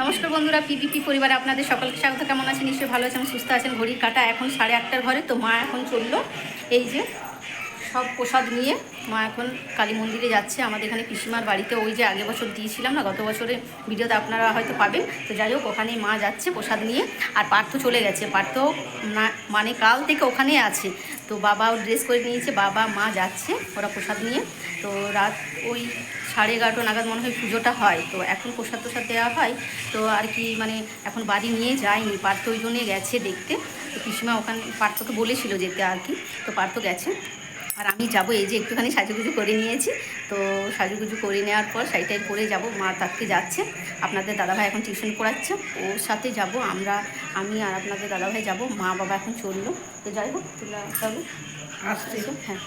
নমস্কার বন্ধুরা পিপিপি পরিবারে আপনাদের সকলকে স্বাগত। কেমন আছেন? নিশ্চয়ই ভালো আছেন, সুস্থ আছেন। ঘড়ির কাটা এখন সাড়ে আটটার ঘরে, তো মা এখন চলল। এই যে সব প্রসাদ নিয়ে মা এখন কালী মন্দিরে যাচ্ছে। আমাদের এখানে পিসিমার বাড়িতে ওই যে আগের বছর দিয়েছিলাম না, গত বছরে ভিডিওতে আপনারা হয়তো পাবেন। তো যাই হোক, ওখানে মা যাচ্ছে প্রসাদ নিয়ে। আর পার্থ চলে গেছে। পার্থ মানে কাল থেকে ওখানে আছে। তো বাবাও ড্রেস করে নিয়েছে, বাবা, মা যাচ্ছে ওরা প্রসাদ নিয়ে। তো রাত ওই সাড়ে এগারোটা নাগাদ মনে হয় পুজোটা হয়। তো এখন প্রসাদ প্রসাদ দেওয়া হয়। তো আর কি মানে এখন বাড়ি নিয়ে যায়নি পার্থ ওই জন্যে গেছে দেখতে। তো পিসিমা ওখানে পার্থকে বলেছিল যেতে আর কি। তো পার্থ গেছে। আর আমি যাব। এই যে একটুখানি সাজুগুজু করে নিয়েছি। তো সাজুগুজু করে নেওয়ার পর শাড়িটাই পরে যাব। মা তাকে যাচ্ছে। আপনাদের দাদাভাই এখন টিউশন পড়াচ্ছে। ওর সাথে যাব আমরা। আমি আর আপনাদের দাদাভাই যাব। মা বাবা এখন চলল। তো যাই হোক তাহলে আসছে। হ্যাঁ।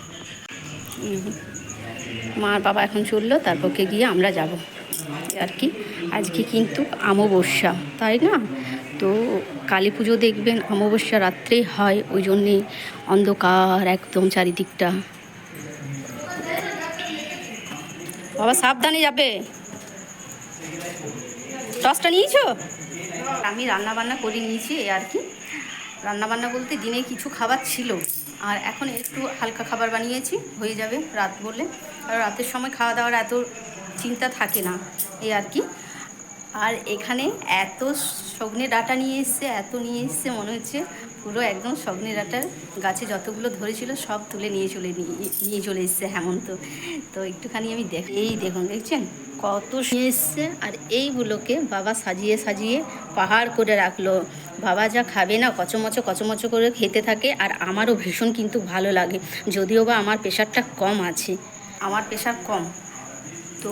হুম। মা আর বাবা এখন চলল, তারপরকে গিয়ে আমরা যাব। আর কি? আজকে কিন্তু অমাবস্যা, তাই না? তো কালী পুজো দেখবেন, অমাবস্যা রাত্রেই হয়, ওই জন্যে অন্ধকার একদম চারিদিকটা। বাবা, সাবধানে যাবে। টসটা নিয়েছো? আমি রান্না বান্না করে নিয়েছি, আর কি। রান্না বান্না বলতে দিনে কিছু খাবার ছিল। আর এখন একটু হালকা খাবার বানিয়েছি, হয়ে যাবে রাত বলে আর রাতের সময় খাওয়া দাওয়ার এত চিন্তা থাকে না, এই আর কি। আর এখানে এত সজনে ডাটা নিয়ে এসছে, এত নিয়ে এসছে, মনে হচ্ছে পুরো একদম সজনে ডাটার গাছে যতগুলো ধরেছিল সব তুলে নিয়ে চলে নিয়ে- নিয়ে চলে এসছে হেমন্ত। তো একটুখানি আমি দেখ, এই দেখুন, দেখছেন? কত নিয়ে এসছে, আর এইগুলোকে বাবা সাজিয়ে সাজিয়ে পাহাড় করে রাখল। বাবা যা খাবে না কচমচো কচমচো করে খেতে থাকে আর আমারও ভীষণ কিন্তু ভালো লাগে। যদিও বা আমার প্রেশারটা কম আছে। আমার প্রেশার কম। তো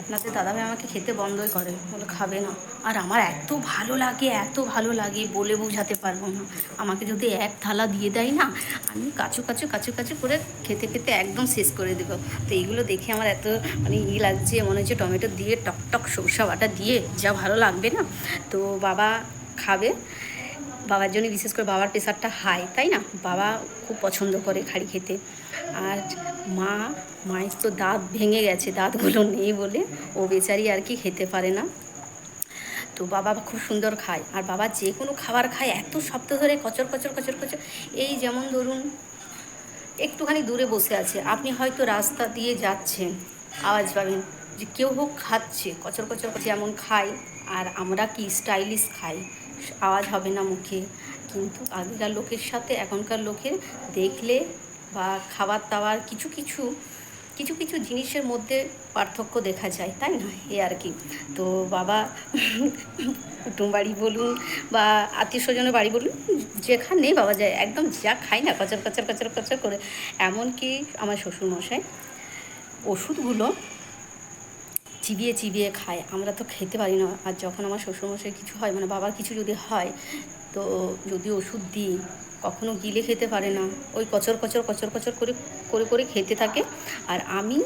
আপনাদের দাদাভাই আমাকে খেতে বন্ধই করে। বলে খাবে না। আর আমার এত ভালো লাগে, এত ভালো লাগে বলে বোঝাতে পারব না। আমাকে যদি এক থালা দিয়ে দেয় না, আমি কাচু কাচু কাচু কাচু করে খেতে খেতে একদম শেষ করে দেবো। তো এইগুলো দেখে আমার এত মানে ই লাগছে, মনে হচ্ছে টমেটো দিয়ে টক টক সরষা বাটা দিয়ে যা ভালো লাগবে না। তো বাবা খাবে। বাবার জন্য বিশেষ করে বাবার প্রেশারটা হাই তাই না? বাবা খুব পছন্দ করে খাড়ি খেতে। আর মা, মায়ের তো দাঁত ভেঙে গেছে, দাঁতগুলো নেই বলে ও বেচারি আর কি খেতে পারে না। তো বাবা খুব সুন্দর খায়। আর বাবা যে কোনো খাবার খায়, এত শব্দ ধরে কচর কচর কচর কচর। এই যেমন ধরুন, একটুখানি দূরে বসে আছে। আপনি হয়তো রাস্তা দিয়ে যাচ্ছেন, আওয়াজ পাবেন যে কেউ হোক খাচ্ছে, কচর কচর যেমন খায়। আর আমরা কি স্টাইলিশ খাই? আওয়াজ হবে না মুখে। কিন্তু আগেকার লোকের সাথে এখনকার লোকের দেখলে বা খাবার দাবার কিছু কিছু কিছু কিছু জিনিসের মধ্যে পার্থক্য দেখা যায়, তাই না? এ আর কি। তো বাবা কুটুম বাড়ি বলুন বা আত্মীয় স্বজনের বাড়ি বলুন যেখানেই বাবা যায়, একদম যা খাই না, কচর কচর কচর কচর করে। এমনকি আমার শ্বশুরমশাই, ওষুধগুলো চিবিয়ে চিবিয়ে খায়। আমরা তো খেতে পারি না। আর যখন আমার শ্বশুরমশাই কিছু হয় মানে বাবার কিছু যদি হয়, তো যদি ওষুধ দিই, কখনো গিলে খেতে পারে না। ওই কচর কচর কচর কচর করে করে করে খেতে থাকে। আর আমি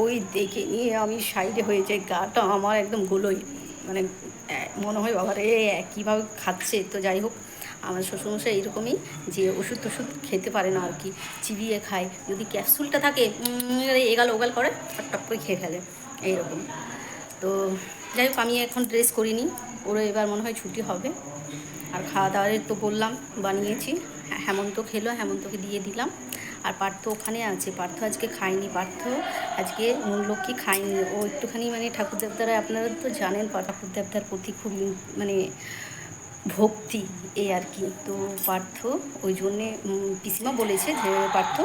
ওই দেখে নিয়ে আমি সাইডে হয়ে যাই, গাটা আমার একদম গোলোই। মানে মনে হয়, বাবার এ কীভাবে খাচ্ছে। তো যাই হোক, আমার শ্বশুরমশাই এরকমই যে ওষুধ টষুধ খেতে পারে না আর কি। চিবিয়ে খায়। যদি ক্যাপসুলটা থাকে এগাল ওগাল করে আর টপ করে খেয়ে ফেলে। এইরকম। তো যাই হোক আমি এখন ড্রেস করিনি। ওরও এবার মনে হয় ছুটি হবে। আর খাওয়া দাওয়ার তো বললাম বানিয়েছি। হ্যাঁ, হেমন্ত খেলো হেমন্তকে দিয়ে দিলাম। আর পার্থ ওখানে আছে। পার্থ আজকে খায়নি। পার্থ আজকে মূললক্ষ্মী খায়নি। ও একটুখানি মানে ঠাকুর দেবতারা আপনারা তো জানেন ঠাকুর দেবতার প্রতি খুব মানে ভক্তি এই আর কি। তো পার্থ ওই জন্যে পিসিমা বলেছে যে পার্থ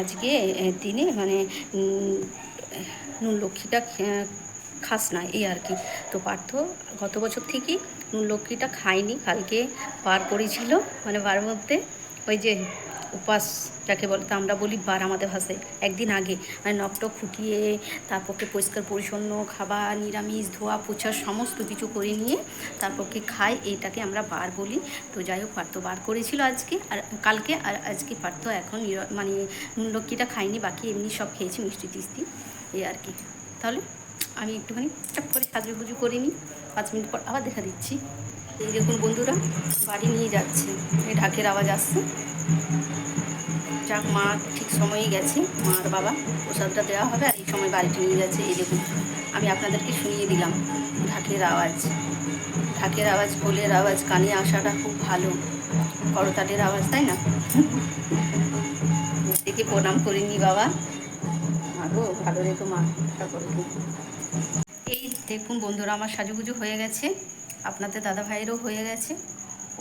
আজকে দিনে মানে নুন লক্ষ্মীটা খাস না এই আর কি। তো পার্থ গত বছর থেকেই নুন লক্ষ্মীটা খায়নি, কালকে বার করেছিল মানে বার মধ্যে ওই যে উপাস যাকে বলে তো আমরা বলি বার আমাদের ভাষায়, একদিন আগে। মানে নকটক ফুটিয়ে তারপরকে পরিষ্কার, পরিচ্ছন্ন খাবার, নিরামিষ, ধোয়া, পোছা, সমস্ত কিছু করে নিয়ে তারপরকে খাই এইটাকে আমরা বার বলি। তো যাই হোক, পার্থ বার করেছিল আজকে, আর কালকে, আর আজকে পার্থ এখন মানে লক্ষ্মীটা খাইনি বাকি এমনি সব খেয়েছি মিষ্টি টিস্তি এই আর কি। তাহলে আমি একটুখানি চাপ করে সাজু সাজুগুজু করে নিই, পাঁচ মিনিট পর আবার দেখা দিচ্ছি। এই দেখুন বন্ধুরা, বাড়ি নিয়ে যাচ্ছে। এই ঢাকের আওয়াজ আসছে। যাক, মা ঠিক সময়ে গেছে। মা আর বাবা, প্রসাদটা দেওয়া হবে আর এই সময় বাড়িটি নিয়ে যাচ্ছে। এই দেখুন, আমি আপনাদেরকে শুনিয়ে দিলাম ঢাকের আওয়াজ। ঢাকের আওয়াজ, কোলের আওয়াজ, কানে আসাটা খুব ভালো। করতালের আওয়াজ, তাই না? দেখে প্রণাম করিনি বাবা। মাগো ভালো রেখো মা সকলকে এই দেখুন বন্ধুরা, আমার সাজুগুজু হয়ে গেছে। আপনাদের দাদা ভাইয়েরও হয়ে গেছে।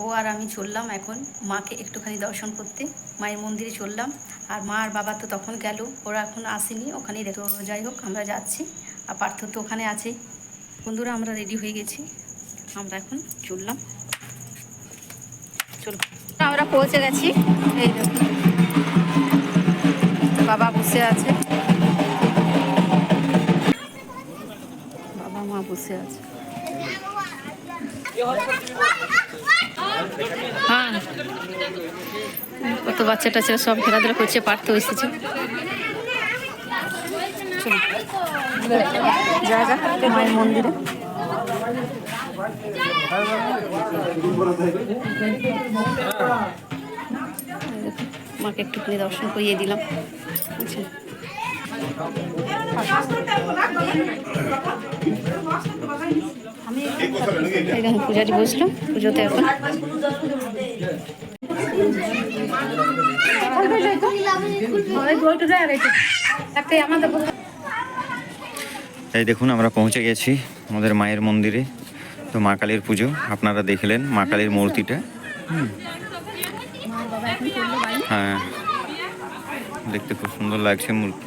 ও আর আমি চললাম এখন মাকে একটুখানি দর্শন করতে। মায়ের মন্দিরে চললাম। আর মা আর বাবা তো তখন গেল, ওরা এখন আসেনি, ওখানেই দেখো। যাই হোক, আমরা যাচ্ছি। আর পার্থ তো ওখানে আছে। বন্ধুরা, আমরা রেডি হয়ে গেছি। আমরা এখন চললাম। চলো। আমরা পৌঁছে গেছি। এই বাবা বসে আছে। মা বসে আছে। হ্যাঁ। কত বাচ্চা টাচ্চা সব খেলাধুলা করছে পারতে এসেছে। চলো। যা যা মায়ের মন্দিরে মাকে একটুখানি দর্শন করিয়ে দিলাম। বুঝছেন এই দেখুন পূজারি পুজোতে এখন। এই দেখুন আমরা পৌঁছে গেছি আমাদের মায়ের মন্দিরে। তো মা কালীর পুজো আপনারা দেখলেন মা কালীর মূর্তিটা। হ্যাঁ দেখতে খুব সুন্দর লাগছে মূর্তি।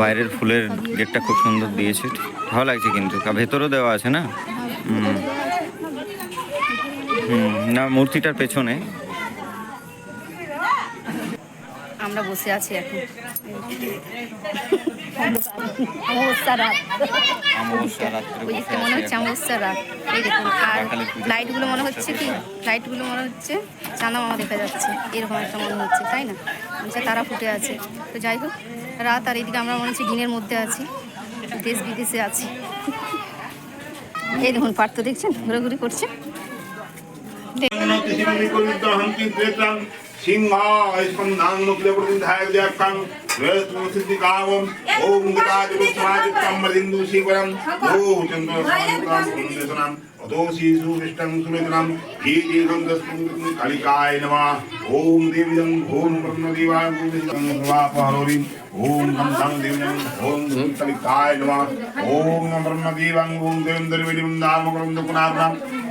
বাইরের ফুলের গেটটা খুব সুন্দর দিয়েছে। ভালো লাগছে কিন্তু। ভেতরেও দেওয়া আছে না? হুম। হুম না মূর্তিটার পেছনে। আমরা বসে আছি এখন। মনে হচ্ছে। অমাবস্যা রাত। এই দেখুন আর লাইটগুলো মনে হচ্ছে কি? লাইটগুলো মনে হচ্ছে চাঁদা মামা দেখা যাচ্ছে। এরকম একটা মনে হচ্ছে তাই না? আচ্ছা তারা ফুটে আছে। তো যাই হোক রাত আর এদিকে আমরা মনে হচ্ছে দিনের মধ্যে আছি। দেশ বিদেশে আছি। এই দেখুন, পার্থ দেখছেন? ঘোরাঘুরি করছে। अदोसी ओम सुमित्रं गीतीनं ओम कलिकाय नमः। ॐ देविदं ॐ ब्रह्मदेवाय ॐ ॐ नं धं देविनं ॐ कलिकाय नमः। ॐ ब्रह्मदेवं ॐ देवं दर्विणं दामकरं दुकुनाभ्रम्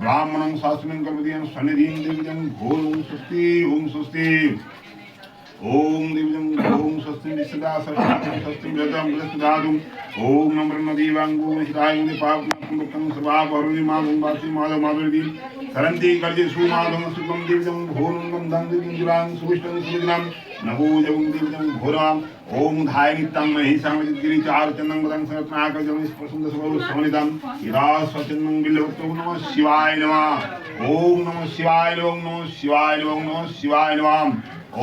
ब्राह्मणं शासनं कल्पतेन सन्निधिं दिव्यं घोरं स्वस्ति ॐ स्वस्ति। ॐ दिव्यं घों स्वस्ति सदा सर्वं स्वस्ति वेदं प्रसदातुं ॐ नम्रं दीवाङ्गो हिताय पापं सभाभरुणि माधुं वासि माधव माधुरी। सरन्ति कर्जे सुमाधं सुखं दिव्यं घोरं गन्धं दिव्यं जुरां सुविष्टं सुविनां नभोजवं दिव्यं घोरां। ওম ধায় নিত্যাং মহি সামিত্রি চার চন্দং বদং সনাক জমি প্রসন্ন সবল সমনিতাং ইরা সচন্দং বিলভক্ত নম শিবায় নমঃ। ওম নম শিবায় ওম নম শিবায় ওম নম শিবায় নমঃ।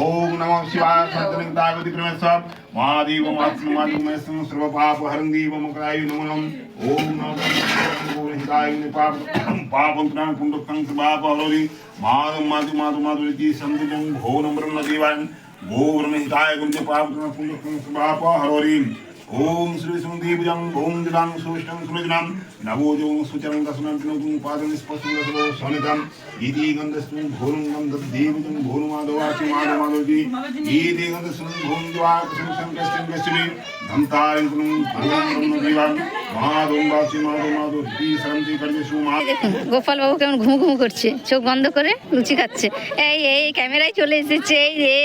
ওম নম শিবায় সন্তনিং তাগতি প্রমেশ্বর মহাদেব মহাত্মাদিমেশ্বর সর্ব পাপ হরং দেব মকরায় নমো নম ওম নম, হিতায় পাপ পাপং ত্রাণ পুণ্ডকং সর্ব পাপ হরোরি মাধু মাধু মাধু মাধু সন্তজং ভো নম্রম দেবান ब्रह्महिताय गुञ्ज पाप पुण्डकं सर्वापहरोरि ओम श्री सुदेवजं ओम दिलां सुष्टं सुरजनं नवो जो सुचरं दशनं पिनोतुं पादं स्पर्शं दशो सनितं इति गन्धस्तु घोरं गन्धं देवजं घोरमाधवासि माधवाधोति इति गन्धस्तु घोरं द्वाकसं संकष्टं कश्चिनि धन्तारं कुलं भगवं ब्रह्मजीवां माधवं গোপাল বাবু কেমন ঘুম ঘুম করছে চোখ বন্ধ করে লুচি খাচ্ছে। এই এই ক্যামেরায় চলে এসেছে এই রে।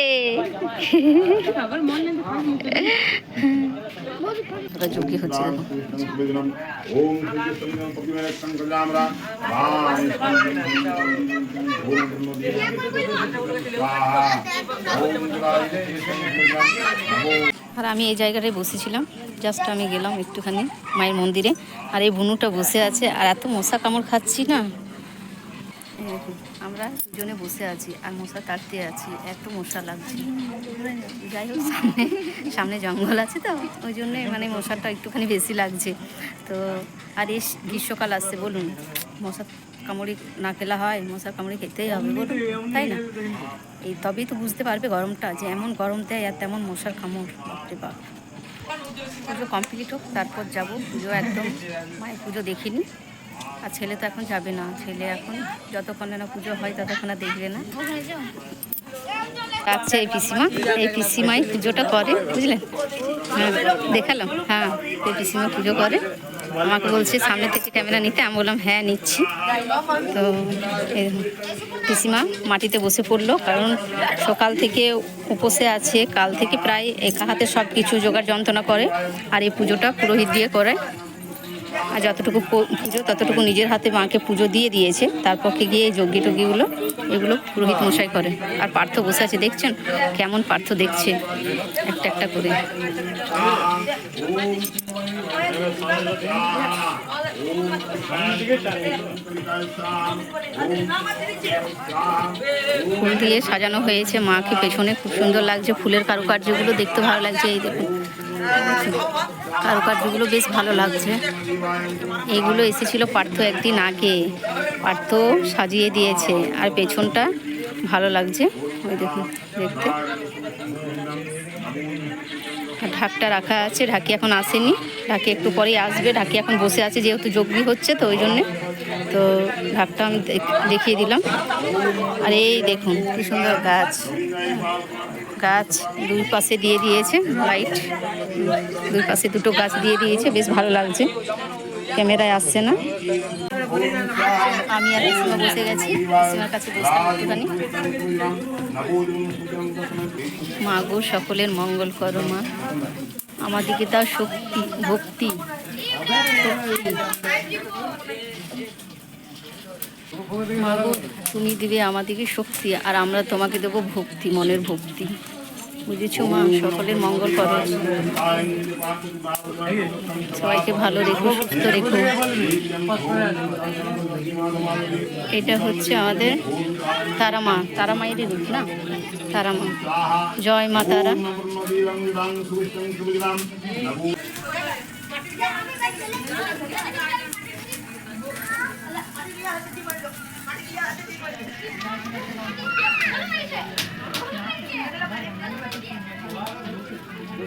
আর আমি এই জায়গাটায় বসেছিলাম। জাস্ট আমি গেলাম একটুখানি মায়ের মন্দিরে। আর এই বুনুটা বসে আছে, আর এত মশা কামড় খাচ্ছি না। আমরা দুজনে বসে আছি, আর মশা তাড়তে আছি, এত মশা লাগছে। যাই হোক, সামনে সামনে জঙ্গল আছে তো, ওই জন্যে মানে মশাটা একটুখানি বেশি লাগছে। তো, আর এই গ্রীষ্মকাল আসছে, বলুন, মশা কামড়ি না খেলা হয় মশার কামড়ি খেতেই হবে, বলুন, তাই না? এই তবেই তো বুঝতে পারবে গরমটা, যে এমন গরম দেয় আর তেমন মশার কামড়, বাপরে বাপ। পুজো কমপ্লিট হোক, তারপর যাব। পুজো একদম মায়ের পুজো দেখিনি। আর ছেলে তো এখন যাবে না। ছেলে এখন যতক্ষণে না পুজো হয়, ততক্ষণ আর দেখবে না। আচ্ছা এই পিসিমা। এই পিসিমাই পুজোটা করে বুঝলেন হ্যাঁ দেখালাম। হ্যাঁ এই পিসিমা পুজো করে। আমাকে বলছে, সামনে থেকে ক্যামেরা নিতে। আমি বললাম হ্যাঁ নিচ্ছি। তো পিসিমা মাটিতে বসে পড়ল, কারণ সকাল থেকে উপসে আছে, কাল থেকে প্রায় একা হাতে সব কিছু জোগাড় যন্ত্রণা করে, আর এই পুজোটা পুরোহিত দিয়ে করে। আর যতটুকু পুজো, ততটুকু নিজের হাতে মাকে পুজো দিয়ে দিয়েছে। তারপরকে গিয়ে এই যজ্ঞি টজ্ঞিগুলো এগুলো পুরোহিত মশাই করে। আর পার্থ বসে আছে, দেখছেন? কেমন পার্থ দেখছে? একটা একটা করে। ফুল দিয়ে সাজানো হয়েছে মাকে পেছনে। খুব সুন্দর লাগছে ফুলের কারুকার্যগুলো, দেখতে ভালো লাগছে, এই দেখুন। কারুকার্যগুলো বেশ ভালো লাগছে। এগুলো এসেছিল পার্থ একদিন আগে। পার্থ সাজিয়ে দিয়েছে। আর পেছনটা ভালো লাগছে। ওই দেখুন, দেখতে। ঢাকটা রাখা আছে। ঢাকি এখন আসেনি। ঢাকি একটু পরেই আসবে। ঢাকি এখন বসে আছে, যেহেতু যজ্ঞি হচ্ছে, তো ওই জন্যে। তো ঢাকটা আমি দেখ- দেখিয়ে দিলাম। আর এই দেখুন, কি সুন্দর গাছ। গাছ দুই পাশে দিয়ে দিয়েছে লাইট দুই পাশে দুটো গাছ দিয়ে দিয়েছে, বেশ ভালো লাগছে। ক্যামেরায় আসছে না। আমি আর বসে গেছি মা গো, সকলের মঙ্গল করো মা। আমাদিকে তার শক্তি, ভক্তি। মা গো, তুমি দিবে আমাদেরকে শক্তি, আর আমরা তোমাকে দেবো ভক্তি, মনের ভক্তি। বুঝেছ মা সকলের মঙ্গল করে সবাইকে ভালো রেখো সুস্থ রেখো এটা হচ্ছে আমাদের তারা মা তারা মায়েরই রূপ না তারা মা জয় মা তারা